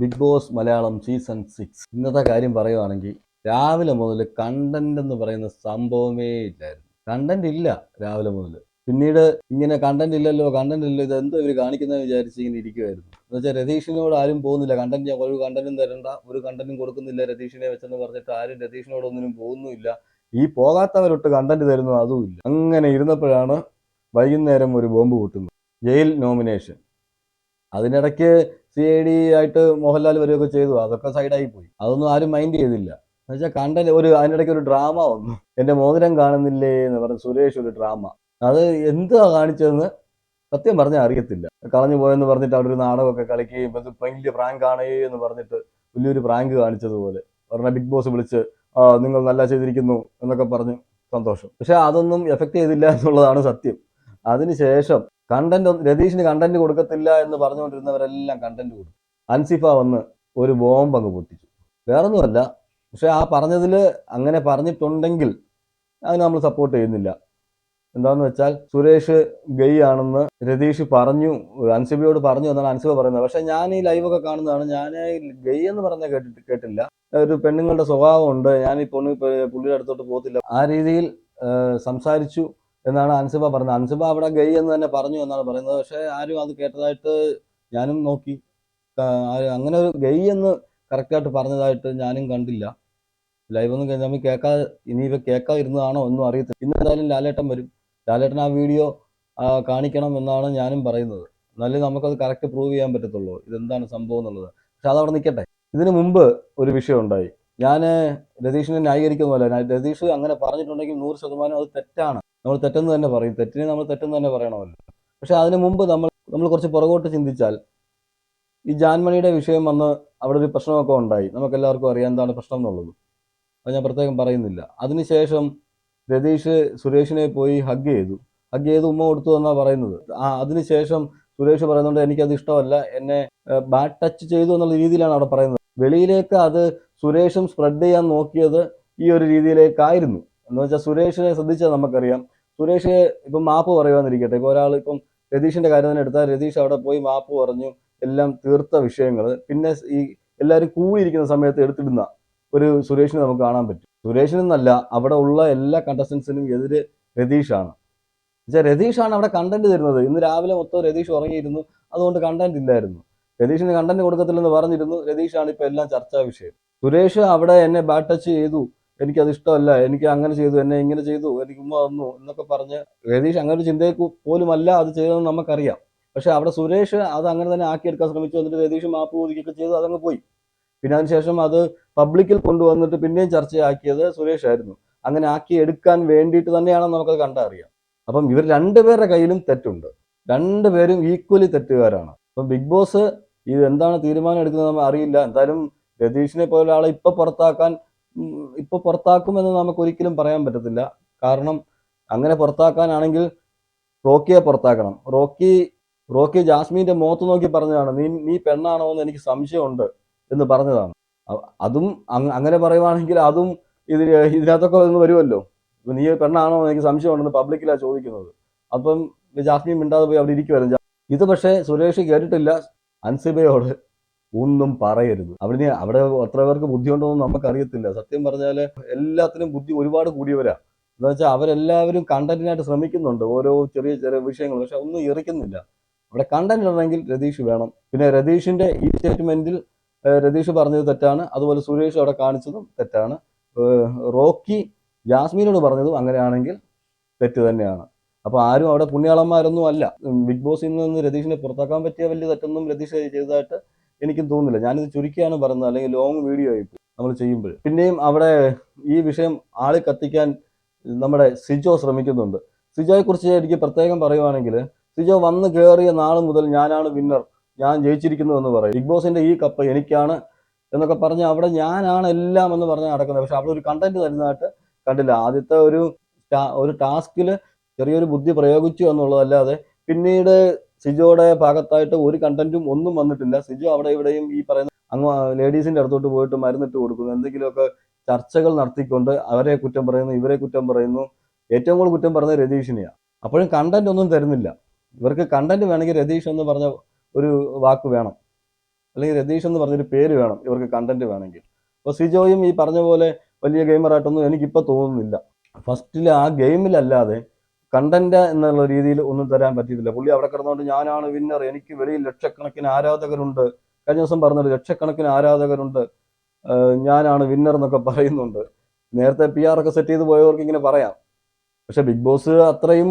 Bigg Boss Malayalam season six. ഇന്നത്തെ കാര്യം പറയുവാണെങ്കിൽ രാവിലെ മുതൽ കണ്ടന്റ് എന്ന് പറയുന്ന സംഭവമേ ഇല്ലായിരുന്നു. കണ്ടന്റ് ഇല്ല രാവിലെ മുതൽ പിന്നീട് ഇങ്ങനെ കണ്ടന്റ് ഇല്ലല്ലോ കണ്ടന്റ് ഇല്ല ഇത് എന്തോ ഇവർ കാണിക്കുന്നതെന്ന് വിചാരിച്ച് ഇങ്ങനെ ഇരിക്കുമായിരുന്നു എന്ന് വെച്ചാൽ രതീഷിനോട് ആരും പോകുന്നില്ല. കണ്ടന്റ് ഒരു കണ്ടന്റും തരണ്ട ഒരു കണ്ടന്റും കൊടുക്കുന്നില്ല രതീഷിനെ വെച്ചെന്ന് പറഞ്ഞിട്ട് ആരും രതീഷിനോടൊന്നിനും പോകുന്നുമില്ല. ഈ പോകാത്തവരൊട്ട് കണ്ടന്റ് തരുന്നു അതുമില്ല അങ്ങനെ ഇരുന്നപ്പോഴാണ് വൈകുന്നേരം ഒരു ബോംബ് പൊട്ടുന്നത്. Jail nomination. അതിനിടയ്ക്ക് സി ഐ ഡി ആയിട്ട് മോഹൻലാൽ വരികയൊക്കെ ചെയ്തു. അതൊക്കെ സൈഡായി പോയി. അതൊന്നും ആരും മൈൻഡ് ചെയ്തില്ല. എന്നുവെച്ചാൽ കണ്ട ഒരു അതിനിടയ്ക്ക് ഒരു ഡ്രാമ വന്നു. എന്റെ മോതിരം കാണുന്നില്ലേ എന്ന് പറഞ്ഞ സുരേഷ് ഒരു ഡ്രാമ അത് എന്താ കാണിച്ചതെന്ന് സത്യം പറഞ്ഞാൽ അറിയത്തില്ല. കളഞ്ഞു പോയെന്ന് പറഞ്ഞിട്ട് അവിടെ ഒരു നാടകമൊക്കെ കളിക്കുകയും വലിയ പ്രാങ്ക് ആണേ എന്ന് പറഞ്ഞിട്ട് വലിയൊരു പ്രാങ്ക് കാണിച്ചതുപോലെ. പറഞ്ഞ ബിഗ് ബോസ് വിളിച്ച് നിങ്ങൾ നല്ല ചെയ്തിരിക്കുന്നു എന്നൊക്കെ പറഞ്ഞ് സന്തോഷം. പക്ഷെ അതൊന്നും എഫക്ട് ചെയ്തില്ല എന്നുള്ളതാണ് സത്യം. അതിനുശേഷം കണ്ടന്റ് രതീഷിന് കണ്ടന്റ് കൊടുക്കത്തില്ല എന്ന് പറഞ്ഞുകൊണ്ടിരുന്നവരെല്ലാം കണ്ടന്റ് കൊടുക്കും അൻസിഫ വന്ന് ഒരു ബോംബ് അങ്ങ് പൊട്ടിച്ചു. വേറൊന്നുമല്ല. പക്ഷെ ആ പറഞ്ഞതിൽ അങ്ങനെ പറഞ്ഞിട്ടുണ്ടെങ്കിൽ അതിന് നമ്മൾ സപ്പോർട്ട് ചെയ്യുന്നില്ല. എന്താന്ന് വെച്ചാൽ സുരേഷ് ഗൈ ആണെന്ന് രതീഷ് പറഞ്ഞു അൻസിബിയോട് പറഞ്ഞു എന്നാണ് അൻസിബ പറയുന്നത്. പക്ഷെ ഞാൻ ഈ ലൈവൊക്കെ കാണുന്നതാണ്. ഞാൻ ഗൈ എന്ന് പറഞ്ഞ കേട്ടിട്ട് കേട്ടില്ല. ഒരു പെണ്ണുങ്ങളുടെ സ്വഭാവമുണ്ട്. ഞാൻ ഈ പൊണ്ണു പുള്ളിയുടെ അടുത്തോട്ട് പോകത്തില്ല. ആ രീതിയിൽ സംസാരിച്ചു. എന്നാണ് അൻസിബ പറഞ്ഞത്. അൻസിബ അവിടെ ഗൈ എന്ന് തന്നെ പറഞ്ഞു എന്നാണ് പറയുന്നത്. പക്ഷേ ആരും അത് കേട്ടതായിട്ട് ഞാനും നോക്കി. അങ്ങനെ ഒരു ഗൈ എന്ന് കറക്റ്റായിട്ട് പറഞ്ഞതായിട്ട് ഞാനും കണ്ടില്ല. ലൈവ് ഒന്നും നമ്മൾ കേൾക്കാ ഇനിയിപ്പോൾ കേൾക്കാതിരുന്നതാണോ ഒന്നും അറിയത്തില്ല. ഇന്ന് എന്തായാലും ലാലേട്ടൻ വരും. ലാലേട്ടൻ ആ വീഡിയോ കാണിക്കണം എന്നാണ് ഞാനും പറയുന്നത്. എന്നാലേ നമുക്കത് കറക്റ്റ് പ്രൂവ് ചെയ്യാൻ പറ്റത്തുള്ളൂ. ഇതെന്താണ് സംഭവം എന്നുള്ളത്. പക്ഷെ അതവിടെ നിൽക്കട്ടെ. ഇതിനു മുമ്പ് ഒരു വിഷയം ഉണ്ടായി. ഞാൻ രതീഷിനെ ന്യായീകരിക്കുന്ന പോലെ രതീഷ് അങ്ങനെ പറഞ്ഞിട്ടുണ്ടെങ്കിൽ നൂറ് ശതമാനം അത് തെറ്റാണ്. നമ്മൾ തെറ്റെന്ന് തന്നെ പറയും. തെറ്റിനെ നമ്മൾ തെറ്റെന്ന് തന്നെ പറയണമല്ലോ. പക്ഷെ അതിനു മുമ്പ് നമ്മൾ നമ്മൾ കുറച്ച് പുറകോട്ട് ചിന്തിച്ചാൽ ഈ ജാൻമണിയുടെ വിഷയം വന്ന് അവിടെ ഒരു പ്രശ്നമൊക്കെ ഉണ്ടായി. നമുക്ക് എല്ലാവർക്കും അറിയാം എന്താണ് പ്രശ്നം എന്നുള്ളത്. അത് ഞാൻ പ്രത്യേകം പറയുന്നില്ല. അതിനുശേഷം രതീഷ് സുരേഷിനെ പോയി ഹഗ് ചെയ്തു. ഹഗ് ചെയ്ത് ഉമ്മ കൊടുത്തു എന്നാണ് പറയുന്നത്. ആ അതിനുശേഷം സുരേഷ് പറയുന്നുണ്ട് എനിക്കത് ഇഷ്ടമല്ല. എന്നെ ബാഡ് ടച്ച് ചെയ്തു എന്നുള്ള രീതിയിലാണ് അവിടെ പറയുന്നത്. വെളിയിലേക്ക് അത് സുരേഷും സ്പ്രെഡ് ചെയ്യാൻ നോക്കിയത് ഈ ഒരു രീതിയിലേക്കായിരുന്നു. എന്ന് വെച്ചാൽ സുരേഷിനെ ശ്രദ്ധിച്ചാൽ നമുക്കറിയാം. സുരേഷ് ഇപ്പം മാപ്പ് പറയുവാന്നിരിക്കട്ടെ. ഇപ്പോൾ ഒരാൾ ഇപ്പം രതീഷിന്റെ കാര്യം തന്നെ എടുത്താൽ രതീഷ് അവിടെ പോയി മാപ്പ് പറഞ്ഞു എല്ലാം തീർത്ത വിഷയങ്ങൾ. പിന്നെ ഈ എല്ലാവരും കൂടിയിരിക്കുന്ന സമയത്ത് എടുത്തിടുന്ന ഒരു സുരേഷിനെ നമുക്ക് കാണാൻ പറ്റും. സുരേഷിനെന്നല്ല അവിടെ ഉള്ള എല്ലാ കണ്ടസ്റ്റൻസിനും എതിരെ രതീഷാണ്. വെച്ചാൽ രതീഷാണ് അവിടെ കണ്ടന്റ് തരുന്നത്. ഇന്ന് രാവിലെ മൊത്തം രതീഷ് ഉറങ്ങിയിരുന്നു. അതുകൊണ്ട് കണ്ടന്റ് ഇല്ലായിരുന്നു. രതീഷിന് കണ്ടന്റ് കൊടുക്കത്തില്ലെന്ന് പറഞ്ഞിരുന്നു. രതീഷാണ് ഇപ്പൊ എല്ലാം ചർച്ചാ വിഷയം. സുരേഷ് അവിടെ എന്നെ ബാഡ് ടച്ച് ചെയ്തു. എനിക്കത് ഇഷ്ടമല്ല. എനിക്ക് അങ്ങനെ ചെയ്തു. എന്നെ ഇങ്ങനെ ചെയ്തു. എനിക്ക് ഉമ്മ തന്നു എന്നൊക്കെ പറഞ്ഞ് രതീഷ് അങ്ങനെ ഒരു ചിന്തയ്ക്ക് പോലുമല്ല. അത് ചെയ്തതെന്ന് നമുക്കറിയാം. പക്ഷെ അവിടെ സുരേഷ് അത് അങ്ങനെ തന്നെ ആക്കിയെടുക്കാൻ ശ്രമിച്ചു. എന്നിട്ട് രതീഷ് മാപ്പ് ചോദിക്കുകയൊക്കെ ചെയ്തു. അതങ്ങ് പോയി. പിന്നെ അതിനുശേഷം അത് പബ്ലിക്കിൽ കൊണ്ടുവന്നിട്ട് പിന്നെയും ചർച്ചയാക്കിയത് സുരേഷ് ആയിരുന്നു. അങ്ങനെ ആക്കി എടുക്കാൻ വേണ്ടിയിട്ട് തന്നെയാണെന്ന് നമുക്കത് കണ്ടറിയാം. അപ്പം ഇവർ രണ്ടുപേരുടെ കയ്യിലും തെറ്റുണ്ട്. രണ്ടുപേരും ഈക്വലി തെറ്റുകാരാണ്. അപ്പം ബിഗ് ബോസ് ഇത് എന്താണ് തീരുമാനം എടുക്കുന്നത് നമ്മൾ അറിയില്ല. എന്തായാലും രതീഷിനെ പോലെ ആളെ ഇപ്പൊ പുറത്താക്കാൻ ഇപ്പൊ പുറത്താക്കുമെന്ന് നമുക്ക് ഒരിക്കലും പറയാൻ പറ്റത്തില്ല. കാരണം അങ്ങനെ പുറത്താക്കാനാണെങ്കിൽ റോക്കിയെ പുറത്താക്കണം. റോക്കി റോക്കി ജാസ്മിന്റെ മുഖത്ത് നോക്കി പറഞ്ഞതാണ് നീ നീ പെണ്ണാണോ എന്ന് എനിക്ക് സംശയമുണ്ട് എന്ന് പറഞ്ഞതാണ്. അതും അങ്ങനെ പറയുവാണെങ്കിൽ അതും ഇതിൽ ഇതിനകത്തൊക്കെ ഒന്ന് വരുമല്ലോ. ഇപ്പൊ നീ പെണ്ണാണോ എന്ന് എനിക്ക് സംശയമുണ്ടെന്ന് പബ്ലിക്കിലാണ് ചോദിക്കുന്നത്. അപ്പം ജാസ്മിൻ മിണ്ടാതെ പോയി അവിടെ ഇരിക്കുമായിരുന്നു ഇത് പക്ഷേ സുരേഷ് കേട്ടിട്ടില്ല അൻസിബയോട്. ഒന്നും പറയരുത്. അവിടെ അവിടെ എത്ര പേർക്ക് ബുദ്ധിയുണ്ടോന്ന് നമുക്കറിയത്തില്ല. സത്യം പറഞ്ഞാൽ എല്ലാത്തിനും ബുദ്ധി ഒരുപാട് കൂടിയവരാ. എന്ന് വെച്ചാൽ അവരെല്ലാവരും കണ്ടന്റിനായിട്ട് ശ്രമിക്കുന്നുണ്ട്. ഓരോ ചെറിയ ചെറിയ വിഷയങ്ങൾ. പക്ഷെ ഒന്നും ഇറക്കുന്നില്ല അവിടെ കണ്ടന്റ് ഇടണമെങ്കിൽ രതീഷ് വേണം. പിന്നെ രതീഷിന്റെ ഈ സ്റ്റേറ്റ്മെന്റിൽ രതീഷ് പറഞ്ഞത് തെറ്റാണ്. അതുപോലെ സുരേഷ് അവിടെ കാണിച്ചതും തെറ്റാണ്. റോക്കി ജാസ്മീനോട് പറഞ്ഞതും അങ്ങനെയാണെങ്കിൽ തെറ്റ് തന്നെയാണ്. അപ്പോൾ ആരും അവിടെ പുണ്യാളന്മാരൊന്നും അല്ല. ബിഗ് ബോസിൽ നിന്ന് രതീഷിനെ പുറത്താക്കാൻ പറ്റിയ വലിയ തെറ്റൊന്നും രതീഷ് ചെയ്തതായിട്ട് എനിക്കും തോന്നുന്നില്ല. ഞാനിത് ചുരുക്കിയാണ് പറയുന്നത്. അല്ലെങ്കിൽ ലോങ് വീഡിയോ ആയി നമ്മൾ ചെയ്യുമ്പോൾ. പിന്നെയും അവിടെ ഈ വിഷയം ആളെ കത്തിക്കാൻ നമ്മുടെ സിജോ ശ്രമിക്കുന്നുണ്ട്. സിജോയെ കുറിച്ച് എനിക്ക് പ്രത്യേകം പറയുവാണെങ്കിൽ സിജോ വന്ന് കയറിയ നാൾ മുതൽ ഞാനാണ് വിന്നർ ഞാൻ ജയിച്ചിരിക്കുന്നു എന്ന് പറയും. ബിഗ് ബോസിന്റെ ഈ കപ്പ് എനിക്കാണ് എന്നൊക്കെ പറഞ്ഞ് അവിടെ ഞാനാണ് എല്ലാം എന്ന് പറഞ്ഞ് നടക്കുന്നത്. പക്ഷെ അവിടെ ഒരു കണ്ടന്റ് തരുന്നതായിട്ട് കണ്ടില്ല. ആദ്യത്തെ ഒരു ഒരു ടാസ്കിൽ ചെറിയൊരു ബുദ്ധി പ്രയോഗിച്ചു എന്നുള്ളതല്ലാതെ പിന്നീട് സിജോയുടെ ഭാഗത്തായിട്ട് ഒരു കണ്ടന്റും ഒന്നും വന്നിട്ടില്ല. സിജോ അവിടെ ഇവിടെയും ഈ പറയുന്ന അങ്ങ് ലേഡീസിന്റെ അടുത്തോട്ട് പോയിട്ട് മരുന്നിട്ട് കൊടുക്കുന്നു. എന്തെങ്കിലുമൊക്കെ ചർച്ചകൾ നടത്തിക്കൊണ്ട് അവരെ കുറ്റം പറയുന്നു ഇവരെ കുറ്റം പറയുന്നു. ഏറ്റവും കൂടുതൽ കുറ്റം പറയുന്നത് രതീഷിനെയാണ് അപ്പോഴും കണ്ടന്റ് ഒന്നും തരുന്നില്ല. ഇവർക്ക് കണ്ടന്റ് വേണമെങ്കിൽ രതീഷ് എന്ന് പറഞ്ഞ ഒരു വാക്ക് വേണം. അല്ലെങ്കിൽ രതീഷ് എന്ന് പറഞ്ഞൊരു പേര് വേണം ഇവർക്ക് കണ്ടന്റ് വേണമെങ്കിൽ. അപ്പോൾ സിജോയും ഈ പറഞ്ഞ പോലെ വലിയ ഗെയിമറായിട്ടൊന്നും എനിക്കിപ്പോൾ തോന്നുന്നില്ല. ഫസ്റ്റിൽ ആ ഗെയിമിലല്ലാതെ കണ്ടന്റ് എന്നുള്ള രീതിയിൽ ഒന്നും തരാൻ പറ്റിയിട്ടില്ല. പുള്ളി അവിടെ കിടന്നുകൊണ്ട് ഞാനാണ് വിന്നർ എനിക്ക് വെളിയിൽ ലക്ഷക്കണക്കിന് ആരാധകരുണ്ട്. കഴിഞ്ഞ ദിവസം പറഞ്ഞത് ലക്ഷക്കണക്കിന് ആരാധകരുണ്ട്. ഞാനാണ് വിന്നർ എന്നൊക്കെ പറയുന്നുണ്ട്. നേരത്തെ പി ആർ ഒക്കെ സെറ്റ് ചെയ്ത് പോയവർക്ക് ഇങ്ങനെ പറയാം. പക്ഷെ ബിഗ് ബോസ് അത്രയും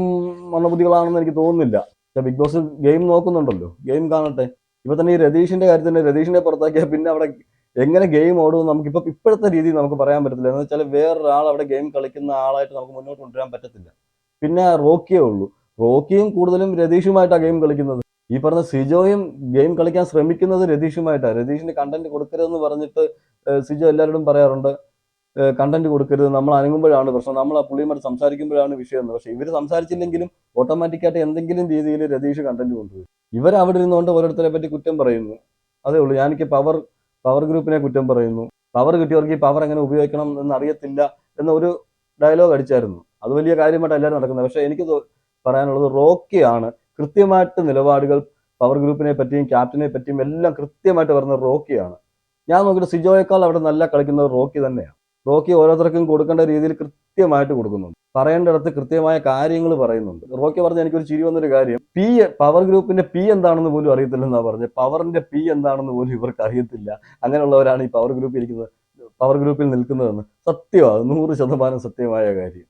മന്ദബുദ്ധികളാണെന്ന് എനിക്ക് തോന്നുന്നില്ല. പക്ഷെ ബിഗ് ബോസ് ഗെയിം നോക്കുന്നുണ്ടല്ലോ. ഗെയിം കാണട്ടെ. ഇപ്പൊ തന്നെ ഈ രതീഷിന്റെ കാര്യത്തിന് രതീഷിനെ പുറത്താക്കിയാൽ പിന്നെ അവിടെ എങ്ങനെ ഗെയിം ഓടും നമുക്ക് ഇപ്പൊ ഇപ്പോഴത്തെ രീതിയിൽ നമുക്ക് പറയാൻ പറ്റത്തില്ല. എന്ന് വെച്ചാൽ വേറൊരാൾ അവിടെ ഗെയിം കളിക്കുന്ന ആളായിട്ട് നമുക്ക് മുന്നോട്ട് കൊണ്ടുവരാൻ പറ്റത്തില്ല. പിന്നെ റോക്കിയേ ഉള്ളൂ. റോക്കിയും കൂടുതലും രതീഷുമായിട്ടാണ് ഗെയിം കളിക്കുന്നത്. ഈ പറഞ്ഞ സിജോയും ഗെയിം കളിക്കാൻ ശ്രമിക്കുന്നത് രതീഷുമായിട്ടാണ് രതീഷിന് കണ്ടന്റ് കൊടുക്കരുതെന്ന് പറഞ്ഞിട്ട് സിജോ എല്ലാവരോടും പറയാറുണ്ട്. കണ്ടന്റ് കൊടുക്കരുത്. നമ്മൾ അനങ്ങുമ്പോഴാണ് പ്രശ്നം. നമ്മൾ ആ പുള്ളിയുമായിട്ട് സംസാരിക്കുമ്പോഴാണ് വിഷയം എന്ന്. പക്ഷേ ഇവർ സംസാരിച്ചില്ലെങ്കിലും ഓട്ടോമാറ്റിക്കായിട്ട് എന്തെങ്കിലും രീതിയിൽ രതീഷ് കണ്ടന്റ് കൊണ്ടുവരും. ഇവർ അവിടെ ഇരുന്നുകൊണ്ട് ഓരോരുത്തരെ പറ്റി കുറ്റം പറയുന്നു. അതേ ഉള്ളൂ. ഞാനെനിക്ക് പവർ പവർ ഗ്രൂപ്പിനെ കുറ്റം പറയുന്നു. പവർ കിട്ടിയവർക്ക് ഈ പവർ എങ്ങനെ ഉപയോഗിക്കണം എന്ന് അറിയത്തില്ല എന്ന ഒരു ഡയലോഗ് അടിച്ചായിരുന്നു. അത് വലിയ കാര്യമായിട്ട് എല്ലാവരും നടക്കുന്നത്. പക്ഷേ എനിക്ക് പറയാനുള്ളത് റോക്കിയാണ്. കൃത്യമായിട്ട് നിലപാടുകൾ പവർ ഗ്രൂപ്പിനെ പറ്റിയും ക്യാപ്റ്റനെ പറ്റിയും എല്ലാം കൃത്യമായിട്ട് വരുന്ന റോക്കിയാണ്. ഞാൻ നോക്കിയിട്ട് സിജോയേക്കാൾ അവിടെ നല്ല കളിക്കുന്നത് റോക്കി തന്നെയാണ്. റോക്കി ഓരോരുത്തർക്കും കൊടുക്കേണ്ട രീതിയിൽ കൃത്യമായിട്ട് കൊടുക്കുന്നുണ്ട്. പറയേണ്ടിടത്ത് കൃത്യമായ കാര്യങ്ങൾ പറയുന്നുണ്ട്. റോക്കി പറഞ്ഞ എനിക്കൊരു ചിരി വന്നൊരു കാര്യം. പി പവർ ഗ്രൂപ്പിന്റെ പി എന്താണെന്ന് പോലും അറിയത്തില്ലെന്നാ പറഞ്ഞത്. പവറിന്റെ പി എന്താണെന്ന് പോലും ഇവർക്ക് അറിയത്തില്ല. അങ്ങനെയുള്ളവരാണ് ഈ പവർ ഗ്രൂപ്പിൽ ഇരിക്കുന്നത് പവർ ഗ്രൂപ്പിൽ നിൽക്കുന്നതെന്ന്. സത്യമാണ് നൂറ് ശതമാനം സത്യമായ കാര്യം.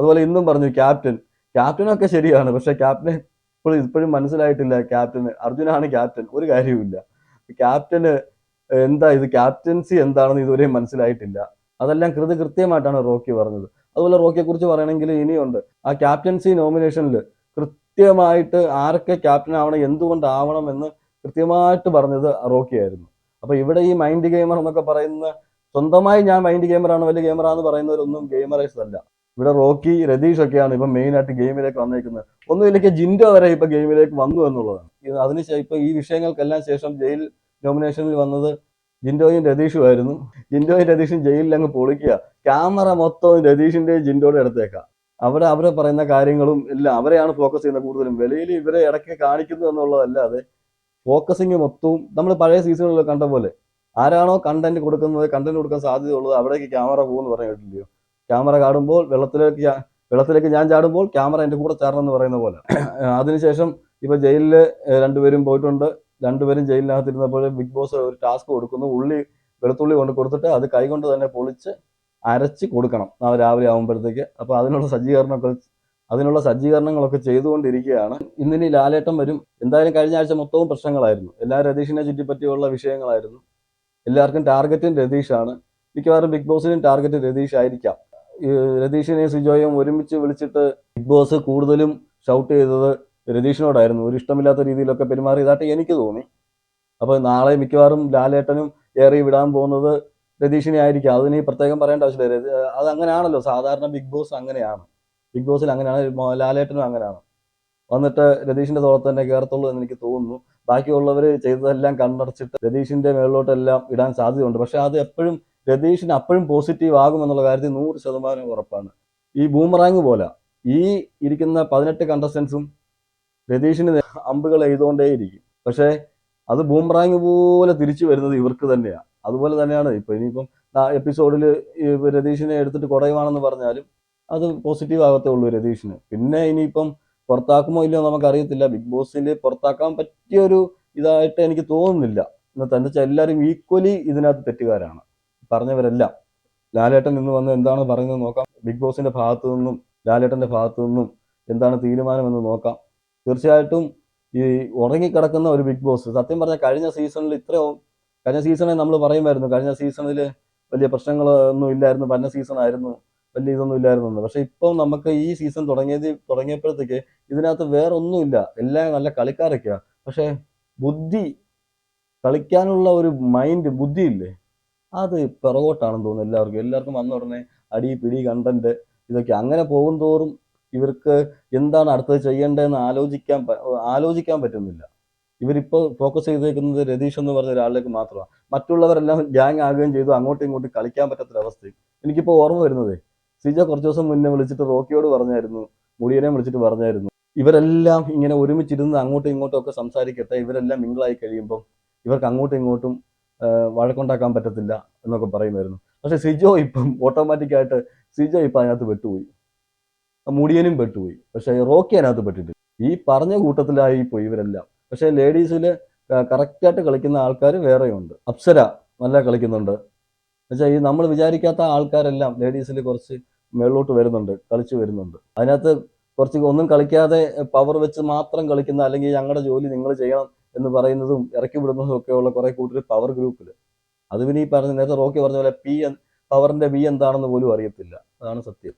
അതുപോലെ ഇന്നും പറഞ്ഞു ക്യാപ്റ്റൻ. ക്യാപ്റ്റനൊക്കെ ശരിയാണ് പക്ഷെ ക്യാപ്റ്റൻ ഇപ്പോഴും ഇപ്പോഴും മനസ്സിലായിട്ടില്ല ക്യാപ്റ്റന്. അർജുനാണ് ക്യാപ്റ്റൻ ഒരു കാര്യവുമില്ല. ക്യാപ്റ്റന് എന്താ ഇത് ക്യാപ്റ്റൻസി എന്താണെന്ന് ഇതുവരെയും മനസ്സിലായിട്ടില്ല. അതെല്ലാം കൃതി കൃത്യമായിട്ടാണ് റോക്കി പറഞ്ഞത്. അതുപോലെ റോക്കിയെ കുറിച്ച് പറയണമെങ്കിൽ ഇനിയുണ്ട്. ആ ക്യാപ്റ്റൻസി നോമിനേഷനിൽ കൃത്യമായിട്ട് ആരൊക്കെ ക്യാപ്റ്റൻ ആവണം എന്തുകൊണ്ട് ആവണം എന്ന് കൃത്യമായിട്ട് പറഞ്ഞത് റോക്കിയായിരുന്നു. അപ്പൊ ഇവിടെ ഈ മൈൻഡ് ഗെയിമർ എന്നൊക്കെ പറയുന്ന സ്വന്തമായി ഞാൻ മൈൻഡ് ഗെയിമറാണ് വലിയ ഗെയിമറാന്ന് പറയുന്നവരൊന്നും ഗെയിമറേഴ്സ് അല്ല. ഇവിടെ റോക്കി രതീഷ് ഒക്കെയാണ് ഇപ്പൊ മെയിൻ ആയിട്ട് ഗെയിമിലേക്ക് വന്നേക്കുന്നത്. ഒന്നുമില്ലെങ്കിൽ ജിൻഡോ വരെ ഇപ്പൊ ഗെയിമിലേക്ക് വന്നു എന്നുള്ളതാണ്. അതിനുശേഷം അതിന് ഇപ്പൊ ഈ വിഷയങ്ങൾക്കെല്ലാം ശേഷം ജയിൽ നോമിനേഷനിൽ വന്നത് ജിൻഡോയും രതീഷും ആയിരുന്നു. ജിൻഡോയും രതീഷും ജയിലിൽ അങ്ങ് പൊളിക്കുക. ക്യാമറ മൊത്തം രതീഷിന്റെയും ജിൻഡോയുടെ അടുത്തേക്കാ. അവിടെ അവരെ പറയുന്ന കാര്യങ്ങളും എല്ലാം അവരെയാണ് ഫോക്കസ് ചെയ്യുന്നത് കൂടുതലും. വെളിയിൽ ഇവരെ ഇടയ്ക്ക് കാണിക്കുന്നു എന്നുള്ളതല്ലാതെ ഫോക്കസിങ് മൊത്തവും നമ്മൾ പഴയ സീസണുകളിൽ കണ്ട പോലെ ആരാണോ കണ്ടന്റ് കൊടുക്കുന്നത് കണ്ടന്റ് കൊടുക്കാൻ സാധ്യതയുള്ളത് അവിടേക്ക് ക്യാമറ പോകുമെന്ന് പറയാൻ കേട്ടില്ലയോ? ക്യാമറ കാടുമ്പോൾ വെള്ളത്തിലേക്ക് വെള്ളത്തിലേക്ക് ഞാൻ ചാടുമ്പോൾ ക്യാമറ എന്റെ കൂടെ ചാടണം എന്ന് പറയുന്ന പോലെ. അതിനുശേഷം ഇപ്പൊ ജയിലിൽ രണ്ടുപേരും പോയിട്ടുണ്ട്. രണ്ടുപേരും ജയിലിനകത്തിരുന്നപ്പോൾ ബിഗ് ബോസ് ഒരു ടാസ്ക് കൊടുക്കുന്നു. ഉള്ളി വെളുത്തുള്ളി കൊണ്ട് കൊടുത്തിട്ട് അത് കൈകൊണ്ട് തന്നെ പൊളിച്ച് അരച്ച് കൊടുക്കണം. നാളെ രാവിലെ ആകുമ്പോഴത്തേക്ക് അപ്പോൾ അതിനുള്ള സജ്ജീകരണമൊക്കെ അതിനുള്ള സജ്ജീകരണങ്ങളൊക്കെ ചെയ്തുകൊണ്ടിരിക്കുകയാണ്. ഇന്നിനി ലാലേട്ടം വരും. എന്തായാലും കഴിഞ്ഞ ആഴ്ച മൊത്തവും പ്രശ്നങ്ങളായിരുന്നു. എല്ലാ രതീഷിനെ ചുറ്റിപ്പറ്റിയുള്ള വിഷയങ്ങളായിരുന്നു. എല്ലാവർക്കും ടാർഗറ്റും രതീഷാണ്. മിക്കവാറും ബിഗ് ബോസിനും ടാർഗറ്റ് രതീഷ് ആയിരിക്കാം. രതീഷിനെയും സിജോയും ഒരുമിച്ച് വിളിച്ചിട്ട് ബിഗ് ബോസ് കൂടുതലും ഷൗട്ട് ചെയ്തത് രതീഷിനോടായിരുന്നു. ഒരു ഇഷ്ടമില്ലാത്ത രീതിയിലൊക്കെ പെരുമാറിയതായിട്ട് എനിക്ക് തോന്നി. അപ്പോൾ നാളെ മിക്കവാറും ലാലേട്ടനും ഏറി വിടാൻ പോകുന്നത് രതീഷിനെ ആയിരിക്കും. അതിന് പ്രത്യേകം പറയേണ്ട ആവശ്യമില്ല. അത് അങ്ങനെയാണല്ലോ. സാധാരണ ബിഗ് ബോസ് അങ്ങനെയാണ്. ബിഗ് ബോസിൽ അങ്ങനെയാണ്. ലാലേട്ടനും അങ്ങനെയാണ്. വന്നിട്ട് രതീഷിന്റെ തോളത്ത് തന്നെ കയറത്തുള്ളൂ എന്ന് എനിക്ക് തോന്നുന്നു. ബാക്കിയുള്ളവർ ചെയ്തതെല്ലാം കണ്ണടച്ചിട്ട് രതീഷിന്റെ മേളിലോട്ടെല്ലാം ഇടാൻ സാധ്യതയുണ്ട്. പക്ഷെ അത് എപ്പോഴും രതീഷിന് അപ്പോഴും പോസിറ്റീവ് ആകും എന്നുള്ള കാര്യത്തിൽ നൂറ് ശതമാനം ഉറപ്പാണ്. ഈ ബൂമറാങ് പോലെ ഈ ഇരിക്കുന്ന പതിനെട്ട് കണ്ടസ്റ്റൻസും രതീഷിന് അമ്പുകൾ എഴുതുകൊണ്ടേയിരിക്കും. പക്ഷേ അത് ബൂമറാങ് പോലെ തിരിച്ചു വരുന്നത് ഇവർക്ക് തന്നെയാണ് അതുപോലെ തന്നെയാണ് ഇപ്പൊ ഇനിയിപ്പം എപ്പിസോഡിൽ രതീഷിനെ എടുത്തിട്ട് കുറയുവാണെന്ന് പറഞ്ഞാലും അത് പോസിറ്റീവ് ആകത്തേ ഉള്ളൂ രതീഷിന്. പിന്നെ ഇനിയിപ്പം പുറത്താക്കുമോ ഇല്ലയോ നമുക്കറിയത്തില്ല. ബിഗ് ബോസിൽ പുറത്താക്കാൻ പറ്റിയ ഒരു ഇതായിട്ട് എനിക്ക് തോന്നുന്നില്ല. എന്നാൽ തന്നെ വെച്ചാൽ എല്ലാവരും ഈക്വലി ഇതിനകത്ത് തെറ്റുകാരാണ്. പറഞ്ഞവരെല്ലാം ലാലേട്ടൻ ഇന്ന് വന്ന് എന്താണ് പറയുന്നത് നോക്കാം. ബിഗ് ബോസിന്റെ ഭാഗത്തു നിന്നും ലാലേട്ടന്റെ ഭാഗത്തു നിന്നും എന്താണ് തീരുമാനം എന്ന് നോക്കാം. തീർച്ചയായിട്ടും ഈ ഉറങ്ങിക്കിടക്കുന്ന ഒരു ബിഗ് ബോസ് സത്യം പറഞ്ഞാൽ കഴിഞ്ഞ സീസണിൽ ഇത്രയും കഴിഞ്ഞ സീസണിൽ നമ്മൾ പറയുമായിരുന്നു കഴിഞ്ഞ സീസണിൽ വലിയ പ്രശ്നങ്ങളൊന്നും ഇല്ലായിരുന്നു പന്ന സീസൺ ആയിരുന്നു വലിയ ഇതൊന്നും ഇല്ലായിരുന്നു പക്ഷെ ഇപ്പം നമുക്ക് ഈ സീസൺ തുടങ്ങിയത് തുടങ്ങിയപ്പോഴത്തേക്ക് ഇതിനകത്ത് വേറെ ഒന്നുമില്ല എല്ലാം നല്ല കളിക്കാരൊക്കെയാണ് പക്ഷെ ബുദ്ധി കളിക്കാനുള്ള ഒരു മൈൻഡ് ബുദ്ധിയില്ലേ? അത് പിറകോട്ടാണെന്ന് തോന്നുന്നു എല്ലാവർക്കും. എല്ലാവർക്കും വന്ന ഉടനെ അടി പിടി കണ്ടന്റ് ഇതൊക്കെ അങ്ങനെ പോകും തോറും ഇവർക്ക് എന്താണ് അടുത്തത് ചെയ്യേണ്ടതെന്ന് ആലോചിക്കാൻ ആലോചിക്കാൻ പറ്റുന്നില്ല. ഇവരിപ്പോൾ ഫോക്കസ് ചെയ്തേക്കുന്നത് രതീഷ് എന്ന് പറഞ്ഞ ഒരാളിലേക്ക് മാത്രമാണ് മറ്റുള്ളവരെല്ലാം ഗ്യാങ് ആകുകയും ചെയ്തു അങ്ങോട്ടും ഇങ്ങോട്ടും കളിക്കാൻ പറ്റാത്തൊരവസ്ഥയും എനിക്കിപ്പോൾ ഓർമ്മ വരുന്നതേ സിജ കുറച്ച് ദിവസം മുന്നേ വിളിച്ചിട്ട് റോക്കിയോട് പറഞ്ഞായിരുന്നു മുടിയനെ വിളിച്ചിട്ട് പറഞ്ഞായിരുന്നു. ഇവരെല്ലാം ഇങ്ങനെ ഒരുമിച്ചിരുന്ന് അങ്ങോട്ടും ഇങ്ങോട്ടും ഒക്കെ സംസാരിക്കട്ടെ ഇവരെല്ലാം മിങ്കിളായി കഴിയുമ്പം ഇവർക്ക് അങ്ങോട്ടും ഇങ്ങോട്ടും വഴക്കുണ്ടാക്കാൻ പറ്റത്തില്ല എന്നൊക്കെ പറയുമായിരുന്നു. പക്ഷെ സിജോ ഇപ്പം ഓട്ടോമാറ്റിക്കായിട്ട് സിജോ ഇപ്പം അതിനകത്ത് പെട്ടുപോയി. മുടിയനും പെട്ടുപോയി. പക്ഷെ റോക്കി അതിനകത്ത് പെട്ടിട്ടില്ല. ഈ പറഞ്ഞ കൂട്ടത്തിലായി പോയി ഇവരെല്ലാം. പക്ഷെ ലേഡീസിൽ കറക്റ്റായിട്ട് കളിക്കുന്ന ആൾക്കാർ വേറെയുണ്ട്. അപ്സര നല്ല കളിക്കുന്നുണ്ട്. എന്നുവെച്ചാൽ ഈ നമ്മൾ വിചാരിക്കാത്ത ആൾക്കാരെല്ലാം ലേഡീസിൽ കുറച്ച് മേളിലോട്ട് വരുന്നുണ്ട് കളിച്ചു വരുന്നുണ്ട്. അതിനകത്ത് കുറച്ച് ഒന്നും കളിക്കാതെ പവർ വെച്ച് മാത്രം കളിക്കുന്ന അല്ലെങ്കിൽ ഞങ്ങളുടെ ജോലി നിങ്ങൾ ചെയ്യണം എന്ന് പറയുന്നതും ഇറക്കി വിടുന്നതും ഒക്കെയുള്ള കുറെ കൂട്ടർ പവർ ഗ്രൂപ്പിൽ അത് പിന്നെ ഈ പറഞ്ഞ നേരത്തെ റോക്കി പറഞ്ഞ പോലെ പി പവറിന്റെ ബി എന്താണെന്ന് പോലും അറിയത്തില്ല. അതാണ് സത്യം.